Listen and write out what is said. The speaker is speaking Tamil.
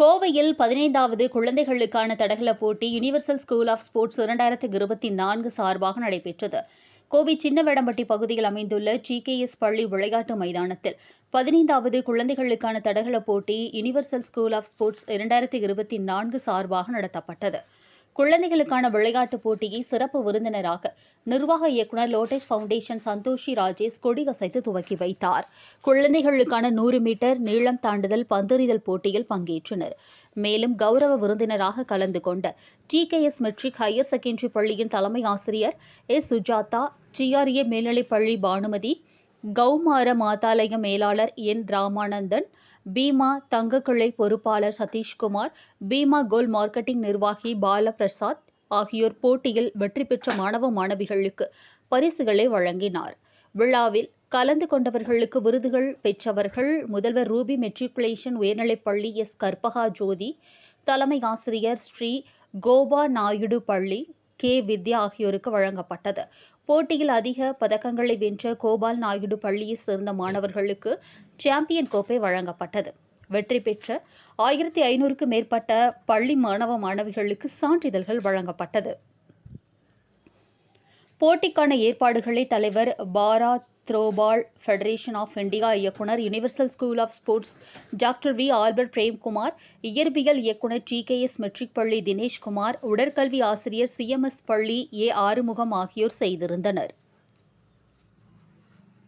கோவையில் பதினைந்தாவது குழந்தைகளுக்கான தடகள போட்டி யுனிவர்சல் ஸ்கூல் ஆஃப் ஸ்போர்ட்ஸ் இரண்டாயிரத்தி இருபத்தி நான்கு சார்பாக நடைபெற்றது. கோவை சின்னவேடம்பட்டி பகுதியில் அமைந்துள்ள ஜிகேஎஸ் பள்ளி விளையாட்டு மைதானத்தில் பதினைந்தாவது குழந்தைகளுக்கான தடகள போட்டி யுனிவர்சல் ஸ்கூல் ஆஃப் ஸ்போர்ட்ஸ் இரண்டாயிரத்தி இருபத்தி நான்கு சார்பாக நடத்தப்பட்டது. குழந்தைகளுக்கான விளையாட்டுப் போட்டியை சிறப்பு விருந்தினராக நிர்வாக இயக்குநர் லோட்டஸ் ஃபவுண்டேஷன் சந்தோஷி ராஜேஷ் கொடியசைத்து துவக்கி வைத்தார். குழந்தைகளுக்கான நூறு மீட்டர் நீளம் தாண்டுதல் பந்தெறிதல் போட்டியில் பங்கேற்றனர். மேலும் கௌரவ விருந்தினராக கலந்து கொண்ட G K S matric higher secondary பள்ளியின் தலைமை ஆசிரியர் எஸ். சுஜாதா ஜிஆர்ஏ மேல்நிலைப் பள்ளி பானுமதி கௌமார மாதாலய மேலாளர் என் ராமானந்தன் பீமா தங்கக்கிளை பொறுப்பாளர் சதீஷ்குமார் பீமா கோல் மார்க்கெட்டிங் நிர்வாகி பாலபிரசாத் ஆகியோர் போட்டியில் வெற்றி பெற்ற மாணவ மாணவிகளுக்கு பரிசுகளை வழங்கினார். விழாவில் கலந்து கொண்டவர்களுக்கு விருதுகள் பெற்றவர்கள் முதல்வர் ரூபி மெட்ரிகுலேஷன் உயர்நிலைப்பள்ளி எஸ் கற்பகா ஜோதி தலைமை ஆசிரியர் ஸ்ரீ கோபா நாயுடு பள்ளி கே. வித்யா ஆகியோருக்கு வழங்கப்பட்டது. போட்டியில் அதிக பதக்கங்களை வென்ற கோபால் நாயுடு பள்ளியைச் சேர்ந்த மாணவர்களுக்கு சாம்பியன் கோப்பை வழங்கப்பட்டது. வெற்றி பெற்ற ஆயிரத்தி ஐநூறுக்கும் மேற்பட்ட பள்ளி மாணவ மாணவிகளுக்கு சான்றிதழ்கள் வழங்கப்பட்டது. போட்டிக்கான ஏற்பாடுகளை தலைவர் para throwball federation of India இயக்குனர் universal school of sports doctor V Albert Premkumar இயற்பியல் இயக்குனர் டி கே எஸ் மெட்ரிக் பள்ளி தினேஷ்குமார் உடற்கல்வி ஆசிரியர் சிஎம்எஸ் பள்ளி ஏ ஆறுமுகம் ஆகியோர் செய்திருந்தனர்.